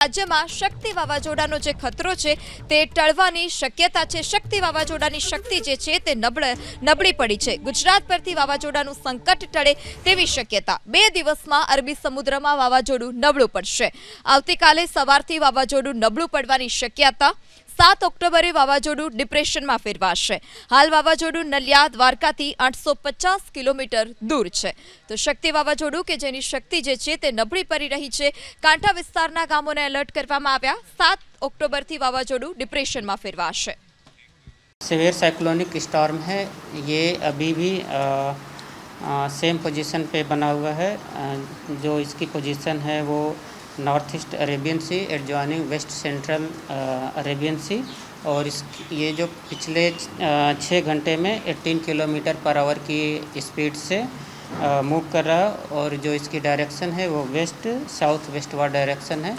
રાજ્યમાં શક્તિ વાવાઝોડાનો જે ખતરો છે, તે ટળવાની શક્યતા છે. શક્તિ વાવાઝોડાની શક્તિ જે છે, તે નબળ, નબળી પડી છે. ગુજરાત પરથી વાવાઝોડાનું સંકટ ટળે તેવી શક્યતા. બે દિવસમાં અરબી સમુદ્રમાં વાવાઝોડું નબળું પડશે. આવતીકાલે સવારથી વાવાઝોડું નબળું પડવાની શક્યતા સાત ઓક્ટોબરે વાવાઝોડું ડિપ્રેશનમાં ફેરવાશે હાલ વાવાઝોડું નલિયા દ્વારકાથી આઠસો પચાસ કિલોમીટર દૂર છે તો શક્તિ વાવાઝોડું કે જેની શક્તિ જે છે તે નબળી પડી રહી છે કાંઠા વિસ્તારના ગામોને એલર્ટ કરવામાં આવ્યા સાત ઓક્ટોબરથી વાવાઝોડું ડિપ્રેશનમાં ફેરવાશે सीवियर साइक्लोनिक स्टॉर्म है ये अभी भी सेम पोजीशन पे बना हुआ है अ, जो इसकी पोजीशन है वो north east Arabian sea adjoining west central Arabian sea और इस, ये जो पिछले छः घंटे में 18 किलोमीटर पर आवर की स्पीड से मूव कर रहा और जो इसकी डायरेक्शन है वो west, south westward direction है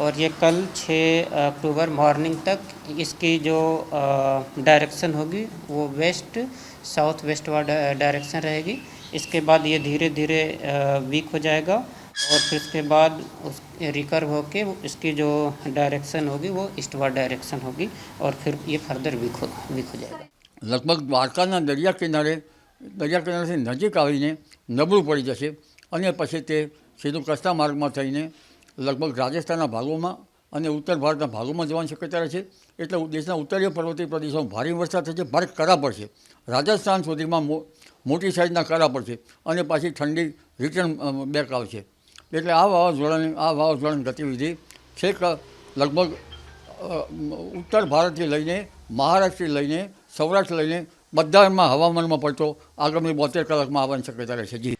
और ये कल 6 अक्टूबर मॉर्निंग तक इसकी जो डायरेक्शन होगी वो west, south westward direction रहेगी। इसके बाद ये धीरे धीरे वीक हो जाएगा और फिर उसके बाद उस रिकर्व होके वो इसकी जो डायरेक्शन होगी वो ईस्ट वार डायरेक्शन होगी और फिर ये फर्दर वीक हो वीक हो जाएगा લગભગ દ્વારકાના દરિયા કિનારે દરિયા કિનારેથી નજીક આવીને નબળું પડી જશે અને પછી તે સીધું કચ્છના માર્ગમાં થઈને લગભગ રાજસ્થાનના ભાગોમાં અને ઉત્તર ભારતના ભાગોમાં જવાની શક્યતા રહે છે એટલે દેશના ઉત્તરીય પર્વતીય પ્રદેશોમાં ભારે વરસાદ થશે ભારે કરા પડશે રાજસ્થાન સુધીમાં મો- મોટી સાઇઝના કરા પડશે અને પાછી ઠંડી રિટર્ન બેક આવશે એટલે આ વાવાઝોડાની આ વાવાઝોડાની ગતિવિધિ છેક લગભગ ઉત્તર ભારતથી લઈને મહારાષ્ટ્રથી લઈને સૌરાષ્ટ્ર લઈને બધામાં હવામાનમાં પડતો આગામી બોતેર કલાકમાં આવવાની શક્યતા રહેશે જી.